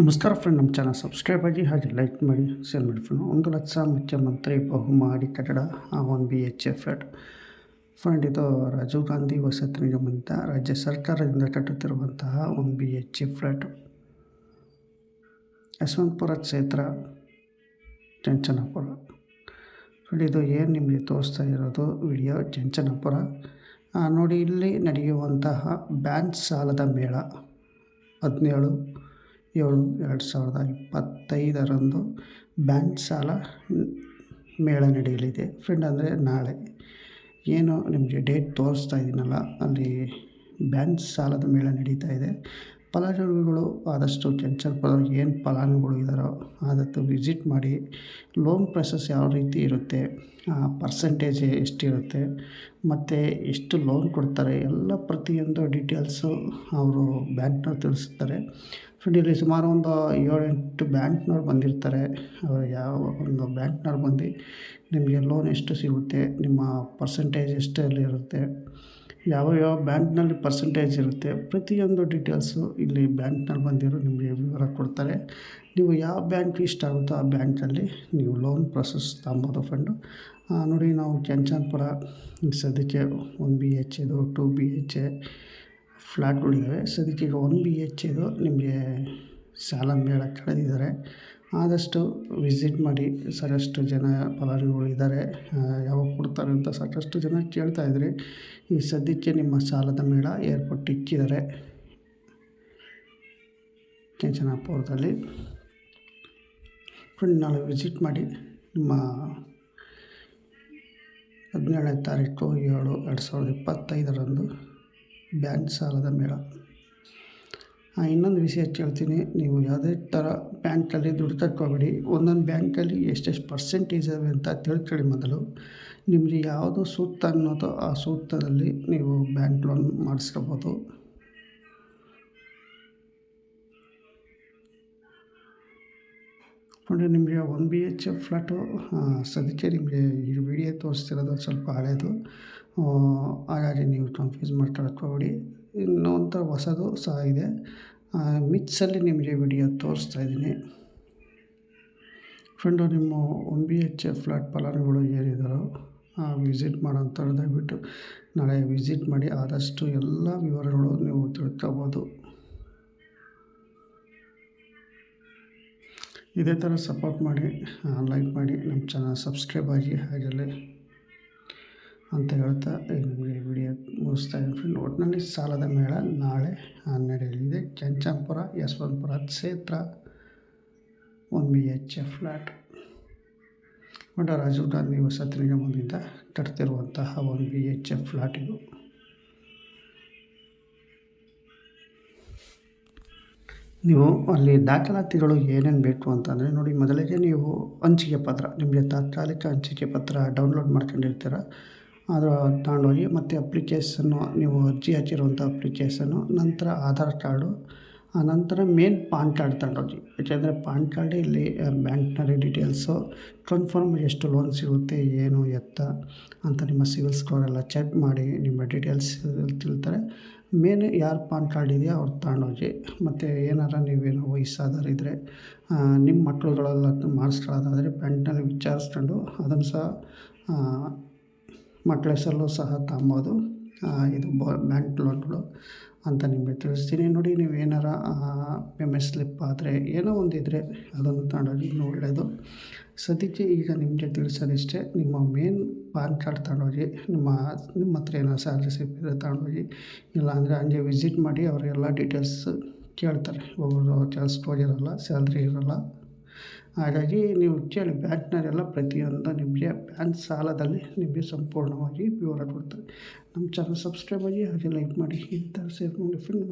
ನಮಸ್ಕಾರ ಫ್ರೆಂಡ್ ನಮ್ಮ channel subscribe ಆಗಿ ಹಾಗೆ ಲೈಕ್ ಮಾಡಿ ಶೇರ್ ಮಾಡಿ ಫ್ರೆಂಡ್ ಒಂದು ಲಕ್ಷ ಮುಖ್ಯಮಂತ್ರಿ ಬಹುಮಾಡಿ ಕಟ್ಟಡ one B H A flat friend ಇದು ರಾಜೀವ್ ಗಾಂಧಿ ವಸತಿ ನಿಗಮದಿಂದ ರಾಜ್ಯ ಸರ್ಕಾರದಿಂದ ಕಟ್ಟುತ್ತಿರುವಂತಹ one B H A flat Yeshwanthpur ಕ್ಷೇತ್ರ, ಚಂಚನಪುರ. ಫ್ರೆಂಡ್ ಇದು ಏನು ನಿಮಗೆ ತೋರಿಸ್ತಾ ಇರೋದು? ವಿಡಿಯೋ ಚಂಚನಪುರ. ನೋಡಿ, ಇಲ್ಲಿ ನಡೆಯುವಂತಹ ಬ್ಯಾಂಕ್ ಸಾಲದ ಮೇಳ, ಹದಿನೇಳು. ಏಳು ಎರಡು ಸಾವಿರದ ಇಪ್ಪತ್ತೈದರಂದು ಬ್ಯಾಂಕ್ ಸಾಲ ಮೇಳ ನಡೆಯಲಿದೆ. ಫ್ರೆಂಡ್, ಅಂದರೆ ನಾಳೆ. ಏನು ನಿಮಗೆ ಡೇಟ್ ತೋರಿಸ್ತಾ ಇದ್ದೀನಲ್ಲ ಅಲ್ಲಿ ಬ್ಯಾಂಕ್ ಸಾಲದ ಮೇಳ ನಡೀತಾ ಇದೆ. ಫಲಾನುಭವಿಗಳು ಆದಷ್ಟು ಚಂಚಲ್ಪುರ ಏನು ಫಲಾನುಭವಿಗಳು ಇದ್ದಾರೋ ಆದಷ್ಟು ವಿಸಿಟ್ ಮಾಡಿ ಲೋನ್ ಪ್ರೊಸೆಸ್ ಯಾವ ರೀತಿ ಇರುತ್ತೆ ಪರ್ಸೆಂಟೇಜ್ ಎಷ್ಟಿರುತ್ತೆ, ಮತ್ತು ಎಷ್ಟು ಲೋನ್ ಕೊಡ್ತಾರೆ, ಎಲ್ಲ ಪ್ರತಿಯೊಂದು ಡೀಟೇಲ್ಸು ಅವರು ಬ್ಯಾಂಕ್ನವ್ರು ತಿಳಿಸ್ತಾರೆ. ಫ್ರೆಂಡ್ ಇಲ್ಲಿ ಸುಮಾರು ಒಂದು ಏಳೆಂಟು ಬ್ಯಾಂಕ್ನವ್ರು ಬಂದಿರ್ತಾರೆ. ಅವರು ಯಾವ ಒಂದು ಬ್ಯಾಂಕ್ನವ್ರು ಬಂದು ನಿಮಗೆ ಲೋನ್ ಎಷ್ಟು ಸಿಗುತ್ತೆ, ನಿಮ್ಮ ಪರ್ಸೆಂಟೇಜ್ ಎಷ್ಟಲ್ಲಿರುತ್ತೆ ಯಾವ ಯಾವ ಬ್ಯಾಂಕ್ನಲ್ಲಿ ಪರ್ಸೆಂಟೇಜ್ ಇರುತ್ತೆ, ಪ್ರತಿಯೊಂದು ಡೀಟೇಲ್ಸು ಇಲ್ಲಿ ಬ್ಯಾಂಕ್ನಲ್ಲಿ ಬಂದಿರೋ ನಿಮಗೆ ವಿವರ ಕೊಡ್ತಾರೆ. ನೀವು ಯಾವ ಬ್ಯಾಂಕ್ ಇಷ್ಟ ಆಗುತ್ತೋ ಆ ಬ್ಯಾಂಕಲ್ಲಿ ನೀವು ಲೋನ್ ಪ್ರೊಸೆಸ್ ತಗೊಬೋದು ಫ್ರೆಂಡು ನೋಡಿ ನಾವು ಕೆಂಚನ್ಪುರ ಸದ್ಯಕ್ಕೆ ಒನ್ ಬಿ ಎಚ್ ಇದು ಟು ಬಿ ಎಚ್ ಎ ಫ್ಲ್ಯಾಟ್ಗಳಿದ್ದಾವೆ ಸದ್ಯಕ್ಕೆ ಈಗ ಒನ್ ಬಿ ಎಚ್ ಇದು ನಿಮಗೆ ಸಾಲ ಮೇಳ ಕಳೆದಿದ್ದಾರೆ. ಆದಷ್ಟು ವಿಸಿಟ್ ಮಾಡಿ ಸಾಕಷ್ಟು ಜನ ಫಲಾನುಭವಿಗಳು ಇದ್ದಾರೆ. ಯಾವಾಗ ಕೊಡ್ತಾರೆ ಅಂತ ಸಾಕಷ್ಟು ಜನ ಕೇಳ್ತಾ ಇದ್ರಿ ಈ ಸದ್ಯಕ್ಕೆ ನಿಮ್ಮ ಸಾಲದ ಮೇಳ ಏರ್ಪೋರ್ಟ್ ಇಕ್ಕಿದ್ದಾರೆ. ಕೆಂಚನಾಪುರದಲ್ಲಿ. ಫ್ರೆಂಡ್ ನಾಳೆ ವಿಸಿಟ್ ಮಾಡಿ ನಿಮ್ಮ ಹದಿನೇಳನೇ ತಾರೀಕು ಏಳು ಎರಡು ಸಾವಿರದ ಇಪ್ಪತ್ತೈದರಂದು ಬ್ಯಾಂಕ್ ಸಾಲದ ಮೇಳ. ಹಾಂ ಇನ್ನೊಂದು ವಿಷಯ ಹೇಳ್ತೀನಿ ನೀವು ಯಾವುದೇ ಥರ ಬ್ಯಾಂಕಲ್ಲಿ ದುಡ್ಡು ತಕ್ಕೋಬೇಡಿ. ಒಂದೊಂದು ಬ್ಯಾಂಕಲ್ಲಿ ಎಷ್ಟೆಷ್ಟು ಪರ್ಸೆಂಟೇಜ್ ಇವೆ ಅಂತ ತಿಳ್ಕೊಳ್ಳಿ ಮೊದಲು. ನಿಮಗೆ ಯಾವುದು ಸೂಕ್ತ ಅನ್ನೋದು ಆ ಸೂಕ್ತದಲ್ಲಿ ನೀವು ಬ್ಯಾಂಕ್ ಲೋನ್ ಮಾಡಿಸ್ಕೋಬೋದು. ನೋಡಿ ನಿಮಗೆ ಒನ್ ಬಿ ಎಚ್ ಫ್ಲ್ಯಾಟು ಸದ್ಯಕ್ಕೆ ನಿಮಗೆ ಈ ವಿಡಿಯೋ ತೋರಿಸ್ತಿರೋದು ಸ್ವಲ್ಪ ಹಳೇದು. ಆ, ಹಾಗಾಗಿ ನೀವು ಕನ್ಫ್ಯೂಸ್ ಮಾಡ್ಕೊಳಕ್ಕೆ ಇನ್ನು ಒಂಥರ ಹೊಸದು ಸಹ ಇದೆ. ಮಿಕ್ಸಲ್ಲಿ ನಿಮಗೆ ವಿಡಿಯೋ ತೋರಿಸ್ತಾ ಇದ್ದೀನಿ. ಫ್ರೆಂಡು, ನಿಮ್ಮ ಒನ್ ಬಿ ಎಚ್ ಫ್ಲಾಟ್ ಫಲಾನುಗಳು ಏನಿದ್ದಾರೋ ವಿಸಿಟ್ ಮಾಡೋಂಥ ದಯವಿಟ್ಟು ನಾಳೆ ವಿಸಿಟ್ ಮಾಡಿ, ಆದಷ್ಟು ಎಲ್ಲ ವಿವರಗಳು ನೀವು ತಿಳ್ಕೋಬೋದು. ಇದೇ ಥರ ಸಪೋರ್ಟ್ ಮಾಡಿ ಲೈಕ್ ಮಾಡಿ, ನಮ್ಮ ಚಾನಲ್ ಸಬ್ಸ್ಕ್ರೈಬ್ ಆಗಿ ಹಾಗೆಲ್ಲ ಅಂತ ಹೇಳ್ತಾ ನಿಮಗೆ ವಿಡಿಯೋ ಮುಗಿಸ್ತಾ ಇದ್ದೀನಿ ಫ್ರೆಂಡ್ ಒಟ್ಟಿನಲ್ಲಿ ಸಾಲದ ಮೇಳ ನಾಳೆ ನಡೆಯಲಿದೆ ಕೆಂಚಂಪುರ ಯಶವಂತಪುರ ಕ್ಷೇತ್ರ one B H F flat but Rajiv Gandhi ವಸತಿ ನಿಗಮದಿಂದ ಕಟ್ತಿರುವಂತಹ one B H F flat ಇದು. ನೀವು ಅಲ್ಲಿ ದಾಖಲಾತಿಗಳು ಏನೇನು ಬೇಕು ಅಂತಂದರೆ ನೋಡಿ, ಮೊದಲಿಗೆ ನೀವು ಹಂಚಿಕೆ ಪತ್ರ, ನಿಮಗೆ ತಾತ್ಕಾಲಿಕ ಹಂಚಿಕೆ ಪತ್ರ ಡೌನ್ಲೋಡ್ ಮಾಡ್ಕೊಂಡಿರ್ತೀರ. ಅದು ತಗೊಂಡೋಗಿ ಮತ್ತು ಅಪ್ಲಿಕೇಶನ್ನು ನೀವು ಅರ್ಜಿ ಹಾಕಿರುವಂಥ ಅಪ್ಲಿಕೇಶನ್ನು ನಂತರ ಆಧಾರ್ ಕಾರ್ಡು, ಆ ನಂತರ ಮೇನ್ ಪಾನ್ ಕಾರ್ಡ್ ತಗೊಂಡೋಗಿ. ಯಾಕೆಂದರೆ ಪಾನ್ ಕಾರ್ಡ್ ಇಲ್ಲಿ ಬ್ಯಾಂಕ್ನಲ್ಲಿ ಡೀಟೇಲ್ಸು, ಕನ್ಫರ್ಮ್ ಎಷ್ಟು ಲೋನ್ ಸಿಗುತ್ತೆ, ಏನು, ಎತ್ತ ಅಂತ ನಿಮ್ಮ ಸಿವಿಲ್ ಸ್ಕೋರ್ ಎಲ್ಲ ಚೆಕ್ ಮಾಡಿ ನಿಮ್ಮ ಡೀಟೇಲ್ಸ್ ತಿಳ್ತಾರೆ. ಮೇನ್ ಯಾರು ಪಾನ್ ಕಾರ್ಡ್ ಇದೆಯೋ ಅವ್ರು ತಗೊಂಡೋಗಿ, ಮತ್ತು ಏನಾರ ನೀವೇನು ವಯಸ್ಸಾದವ್ರು ಇದ್ದರೆ ನಿಮ್ಮ ಮಕ್ಕಳುಗಳೆಲ್ಲ ಮಾಡಿಸ್ಕೊಳ್ಳೋದಾದರೆ ಬ್ಯಾಂಕ್ನಲ್ಲಿ ವಿಚಾರಿಸ್ಕೊಂಡು ಅದನ್ನು ಸಹ ಮಕ್ಕಳ ಹೆಸರಲ್ಲೂ ಸಹ ತಗೊಬೋದು ಇದು ಇದು ಬ್ಯಾಂಕ್ ಲೋನ್ಗಳು ಅಂತ ನಿಮಗೆ ತಿಳಿಸ್ತೀನಿ. ನೋಡಿ, ನೀವು ಏನಾರ ಪೇಮೆಂಟ್ ಸ್ಲಿಪ್ ಆದರೆ, ಏನೋ ಒಂದಿದ್ರೆ ಅದನ್ನು ತಗೊಂಡೋಗಿ ಇನ್ನೂ ಒಳ್ಳೆಯದು ಸದ್ಯಕ್ಕೆ ಈಗ ನಿಮಗೆ ತಿಳಿಸೋದಿಷ್ಟೇ, ನಿಮ್ಮ ಮೇನ್ ಪಾನ್ ಕಾರ್ಡ್ ತಗೊಂಡೋಗಿ, ನಿಮ್ಮ ನಿಮ್ಮ ಹತ್ರ ಏನೋ ಸ್ಯಾಲ್ರಿ ಸ್ಲಿಪ್ ಇದ್ದರೆ ತಗೊಂಡೋಗಿ, ಇಲ್ಲಾಂದರೆ ಹಂಗೆ ವಿಸಿಟ್ ಮಾಡಿ ಅವರೆಲ್ಲ ಡೀಟೇಲ್ಸ್ ಕೇಳ್ತಾರೆ. ಒಬ್ಬರು ಕೆಲ್ಸಕ್ಕೆ ಹೋಗಿರಲ್ಲ ಸ್ಯಾಲ್ರಿ ಇರೋಲ್ಲ. ಹಾಗಾಗಿ ನೀವು ಕೇಳಿ ಬ್ಯಾಂಕ್ನವರೆಲ್ಲ ಪ್ರತಿಯೊಂದು ನಿಮಗೆ ಬ್ಯಾಂಕ್ ಸಾಲದಲ್ಲಿ ನಿಮಗೆ ಸಂಪೂರ್ಣವಾಗಿ ವಿವರ ಕೊಡ್ತಾರೆ. ನಮ್ಮ ಚಾನಲ್ ಸಬ್ಸ್ಕ್ರೈಬ್ ಆಗಿ ಹಾಗೆ ಲೈಕ್ ಮಾಡಿ, ಈ ಥರ ಸೇರ್ ಮಾಡಿ ಫ್ರೆಂಡ್